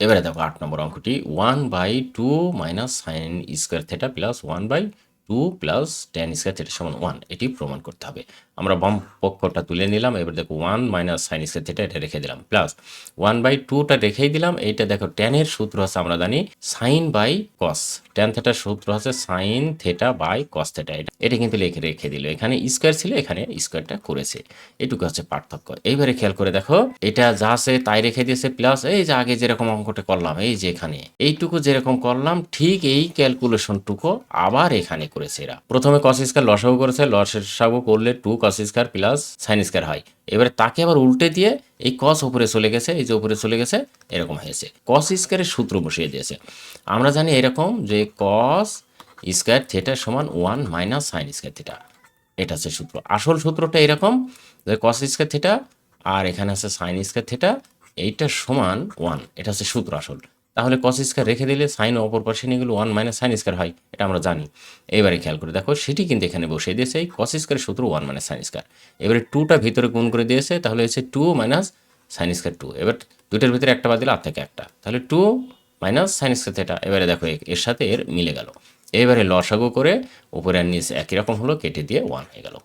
এবারে দেখো আট নম্বর অঙ্কটি one by two minus sine square theta plus one by two plus tan square theta সমান ওয়ান এটি প্রমাণ করতে হবে। আমরা বাম পক্ষটা তুলে নিলাম, এবার দেখো one minus sine square theta এটা রেখে দিলাম প্লাস ওয়ান বাই টুটা রেখেই দিলাম, এইটা দেখো টেনের সূত্র আছে আমরা জানি সাইন বাই কস টেন থেটার সূত্র আছে sine theta by cos theta এটা কিন্তু লিখে রেখে দিল। এখানে স্কোয়ার ছিল, এখানে স্কোয়ারটা করেছে। এটুকু হচ্ছে পার্থক্য। এইবারে খেয়াল করে দেখো, এটা যা আছে তাই রেখে দিয়েছে প্লাস এই যে আগে যেরকম অঙ্কটা করলাম, এই যে এখানে, এইটুকু যেরকম করলাম, ঠিক এই ক্যালকুলেশনটুকু আবার এখানে করেছে এরা। প্রথমে কস স্কোয়ার লসাগু করেছে, লসাগু করলে two cos square plus sine square হয়। এবারে তাকে আবার উল্টে দিয়ে এই কস উপরে চলে গেছে, এই যে উপরে চলে গেছে, এরকম হয়েছে। কস স্কোয়ারের সূত্র বসিয়ে দিয়েছে। আমরা জানি এরকম যে কস স্কোয়ার থেটা সমান one minus sine square theta. এটা হচ্ছে সূত্র। আসল সূত্রটা এরকম যে কস স্কোয়ার থেটা আর এখানে আছে সাইন স্কোয়ার থেটা, এইটা সমান ওয়ান। এটা হচ্ছে সূত্র আসল। তাহলে কস স্কোয়ার রেখে দিলে সাইন অপর পাশে নিয়ে গেলে ওয়ান মাইনাস সাইন স্কোয়ার হয়, এটা আমরা জানি। এবারে খেয়াল করে দেখো, সেটি কিন্তু এখানে বসে দিয়েছে এই কস স্কোয়ারের সূত্র ওয়ান মাইনাস সাইন স্কোয়ার। এবারে টুটা ভিতরে গুণ করে দিয়েছে, তাহলে হচ্ছে two minus sine square two এবার দুটোর ভিতরে একটা বাদ দিলে আর থেকে একটা। তাহলে two minus sine square theta. এবারে দেখো, এর সাথে এর মিলে গেল। এবারে লসাগু করে উপরের নিচে একই রকম হলো কেটে দিয়ে ওয়ান হয়ে গেল।